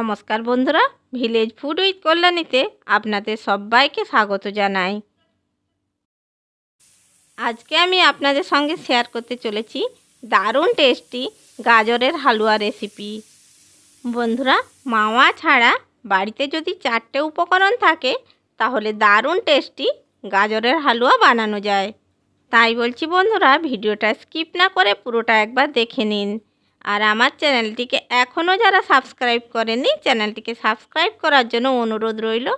নমস্কার বন্ধুরা village food with কল্যাণীতে আপনাদের সবাইকে স্বাগত জানাই। আজকে আমি আপনাদের সঙ্গে শেয়ার করতে চলেছি দারুণ টেস্টি গাজরের হালুয়া রেসিপি বন্ধুরা, মাওয়া ছাড়া বাড়িতে যদি চারটে উপকরণ থাকে, তাহলে দারুণ টেস্টি গাজরের হালুয়া বানানো যায়। তাই বলছি বন্ধুরা, ভিডিওটা স্কিপ না করে পুরোটা একবার দেখে নিন। আর আমার চ্যানেলটিকে এখনও যারা সাবস্ক্রাইব করেনি, চ্যানেলটিকে সাবস্ক্রাইব করার জন্য অনুরোধ রইল।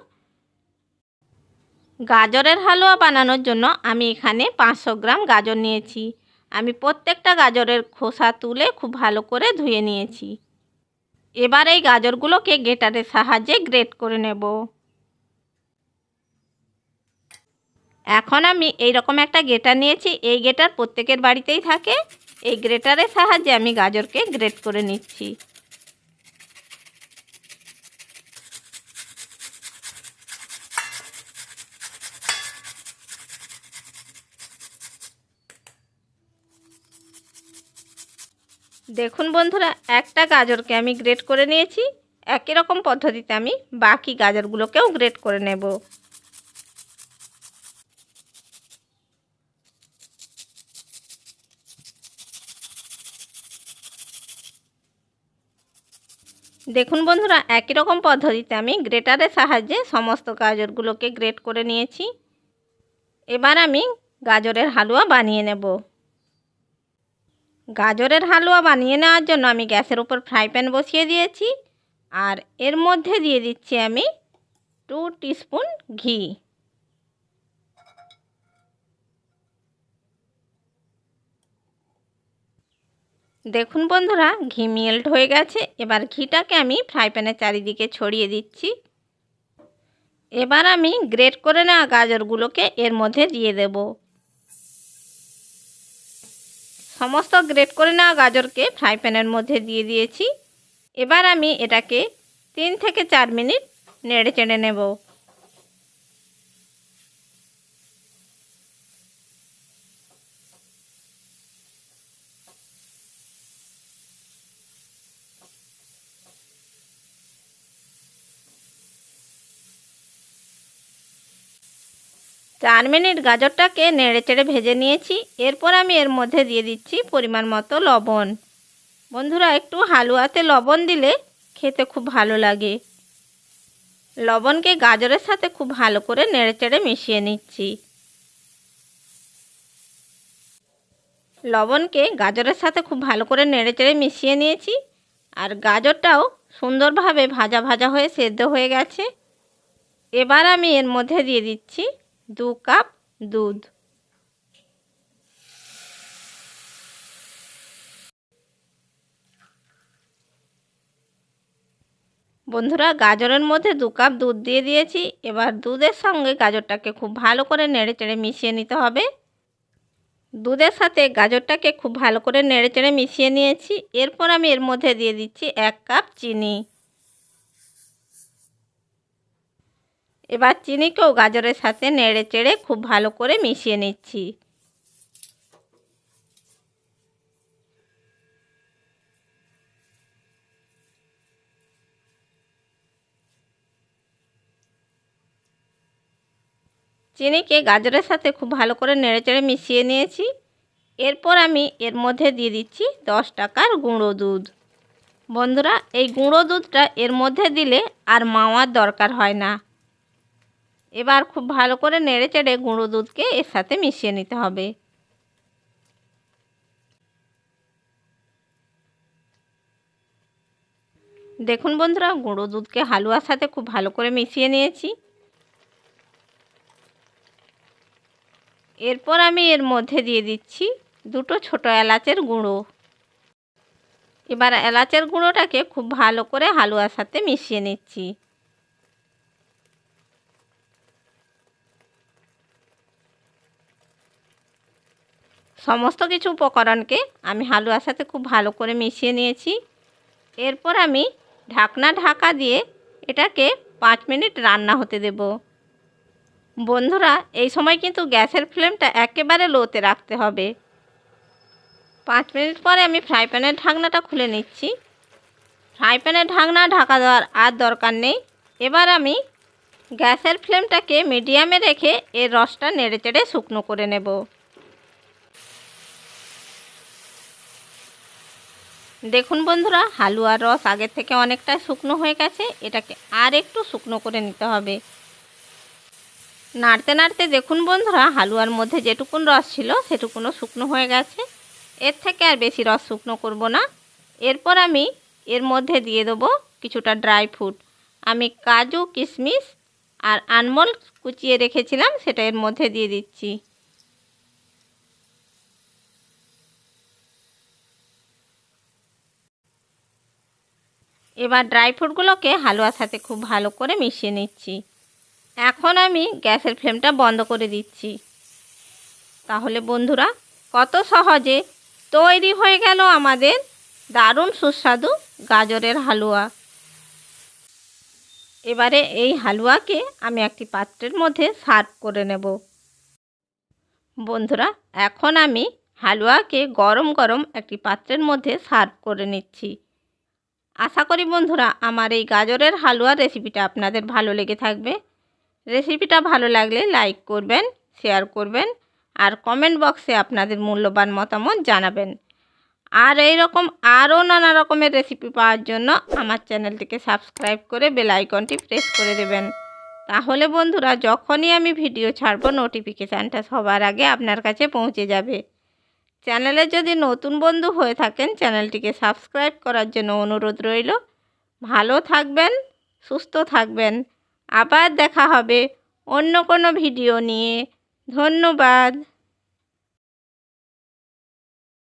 গাজরের হালুয়া বানানোর জন্য আমি এখানে পাঁচশো গ্রাম গাজর নিয়েছি। আমি প্রত্যেকটা গাজরের খোসা তুলে খুব ভালো করে ধুয়ে নিয়েছি। এবার এই গাজরগুলোকে গেটারের সাহায্যে গ্রেট করে নেব। এখন আমি এই রকম একটা গেটার নিয়েছি। এই গেটার প্রত্যেকের বাড়িতেই থাকে। এই গ্রেটারের সাহায্যে আমি গাজরকে গ্রেট করে নিচ্ছি। দেখুন বন্ধুরা, একটা গাজরকে আমি গ্রেট করে নিয়েছি। একই রকম পদ্ধতিতে আমি বাকি গাজরগুলোকেও গ্রেট করে নেব। দেখুন বন্ধুরা, একই রকম পদ্ধতিতে আমি গ্রেটারের সাহায্যে সমস্ত গাজরগুলোকে গ্রেট করে নিয়েছি। এবার আমি গাজরের হালুয়া বানিয়ে নেব। গাজরের হালুয়া বানিয়ে নেওয়ার জন্য আমি গ্যাসের উপর ফ্রাই প্যান বসিয়ে দিয়েছি। আর এর মধ্যে দিয়ে দিচ্ছি আমি টু টিস্পুন ঘি। দেখুন বন্ধুরা, ঘি মেল্ট হয়ে গেছে। এবার ঘিটাকে আমি ফ্রাই প্যানের চারিদিকে ছড়িয়ে দিচ্ছি। এবার আমি গ্রেট করে নেওয়া গাজরগুলোকে এর মধ্যে দিয়ে দেব। সমস্ত গ্রেট করে নেওয়া গাজরকে ফ্রাই প্যানের মধ্যে দিয়ে দিয়েছি। এবার আমি এটাকে তিন থেকে চার মিনিট নেড়ে চেড়ে নেব। চার মিনিট গাজরটাকে নেড়ে চেড়ে ভেজে নিয়েছি। এরপর আমি এর মধ্যে দিয়ে দিচ্ছি পরিমাণ মতো লবণ। বন্ধুরা, একটু হালুয়াতে লবণ দিলে খেতে খুব ভালো লাগে। লবণকে গাজরের সাথে খুব ভালো করে নেড়ে চেড়ে মিশিয়ে নিচ্ছি। লবণকে গাজরের সাথে খুব ভালো করে নেড়ে চেড়ে মিশিয়ে নিয়েছি। আর গাজরটাও সুন্দরভাবে ভাজা ভাজা হয়ে সেদ্ধ হয়ে গেছে। এবার আমি এর মধ্যে দিয়ে দিচ্ছি দু কাপ দুধ। বন্ধুরা, গাজরের মধ্যে দু কাপ দুধ দিয়ে দিয়েছি। এবার দুধের সঙ্গে গাজরটাকে খুব ভালো করে নেড়ে চেড়ে মিশিয়ে নিতে হবে। দুধের সাথে গাজরটাকে খুব ভালো করে নেড়ে চেড়ে মিশিয়ে নিয়েছি। এরপর আমি এর মধ্যে দিয়ে দিচ্ছি এক কাপ চিনি। এবার চিনিকেও গাজরের সাথে নেড়ে চেড়ে খুব ভালো করে মিশিয়ে নিচ্ছি। চিনিকে গাজরের সাথে খুব ভালো করে নেড়ে চেড়ে মিশিয়ে নিয়েছি। এরপর আমি এর মধ্যে দিয়ে দিচ্ছি দশ টাকার গুঁড়ো দুধ। বন্ধুরা, এই গুঁড়ো দুধটা এর মধ্যে দিলে আর মাওয়ার দরকার হয় না। এবার খুব ভালো করে নেড়ে চেড়ে গুঁড়ো দুধকে এর সাথে মিশিয়ে নিতে হবে। দেখুন বন্ধুরা, গুঁড়ো দুধকে হালুয়ার সাথে খুব ভালো করে মিশিয়ে নিয়েছি। এরপর আমি এর মধ্যে দিয়ে দিচ্ছি দুটো ছোট এলাচের গুঁড়ো। এবার এলাচের গুঁড়োটাকে খুব ভালো করে হালুয়ার সাথে মিশিয়ে নিচ্ছি। সমস্ত কিছু উপকরণকে আমি হালুয়ার সাথে খুব ভালো করে মিশিয়ে নিয়েছি। এরপর আমি ঢাকনা ঢাকা দিয়ে এটাকে পাঁচ মিনিট রান্না হতে দেব। বন্ধুরা, এই সময় কিন্তু গ্যাসের ফ্লেমটা একেবারে লোতে রাখতে হবে। পাঁচ মিনিট পরে আমি ফ্রাই প্যানের ঢাকনাটা খুলে নিচ্ছি। ফ্রাই প্যানের ঢাকনা ঢাকা দেওয়ার আর দরকার নেই। এবার আমি গ্যাসের ফ্লেমটাকে মিডিয়ামে রেখে এর রসটা নেড়ে চেড়ে শুকনো করে নেব। দেখুন বন্ধুরা, হালুয়ার রস আগের থেকে অনেকটা শুকনো হয়ে গেছে, এটাকে আর একটু শুকনো করে নিতে হবে। নাড়তে নাড়তে দেখুন বন্ধুরা, হালুয়ার মধ্যে যেটুকুন রস ছিল সেটুকুনও শুকনো হয়ে গেছে। এর থেকে আর বেশি রস শুকনো করব না। এরপর আমি এর মধ্যে দিয়ে দেবো কিছুটা ড্রাই ফ্রুট। আমি কাজু, কিশমিশ আর আনমল কুচিয়ে রেখেছিলাম, সেটা এর মধ্যে দিয়ে দিচ্ছি। এবার ড্রাই ফ্রুটগুলোকে হালুয়ার সাথে খুব ভালো করে মিশিয়ে নিচ্ছি। এখন আমি গ্যাসের ফ্লেমটা বন্ধ করে দিচ্ছি। তাহলে বন্ধুরা, কত সহজে তৈরি হয়ে গেল আমাদের দারুণ সুস্বাদু গাজরের হালুয়া। এবারে এই হালুয়াকে আমি একটি পাত্রের মধ্যে সার্ভ করে নেব। বন্ধুরা, এখন আমি হালুয়াকে গরম গরম একটি পাত্রের মধ্যে সার্ভ করে নিচ্ছি। আশা করি বন্ধুরা আমার এই গাজরের হালুয়ার রেসিপিটা আপনাদের ভালো লেগে থাকবে। রেসিপিটা ভালো লাগলে লাইক করবেন শেয়ার করবেন আর কমেন্ট বক্সে আপনাদের মূল্যবান মতামত জানাবেন। আর এই রকম আরও নানা রকমের রেসিপি পাওয়ার জন্য আমার চ্যানেলটিকে সাবস্ক্রাইব করে বেল আইকনটি প্রেস করে দেবেন। তাহলে বন্ধুরা যখনই আমি ভিডিও ছাড়বো নোটিফিকেশানটা সবার আগে আপনার কাছে পৌঁছে যাবে। চ্যানেলে যদি নতুন বন্ধু হয়ে থাকেন, চ্যানেলটিকে সাবস্ক্রাইব করার জন্য অনুরোধ রইল। ভালো থাকবেন, সুস্থ থাকবেন। আবার দেখা হবে অন্য কোনো ভিডিও নিয়ে। ধন্যবাদ।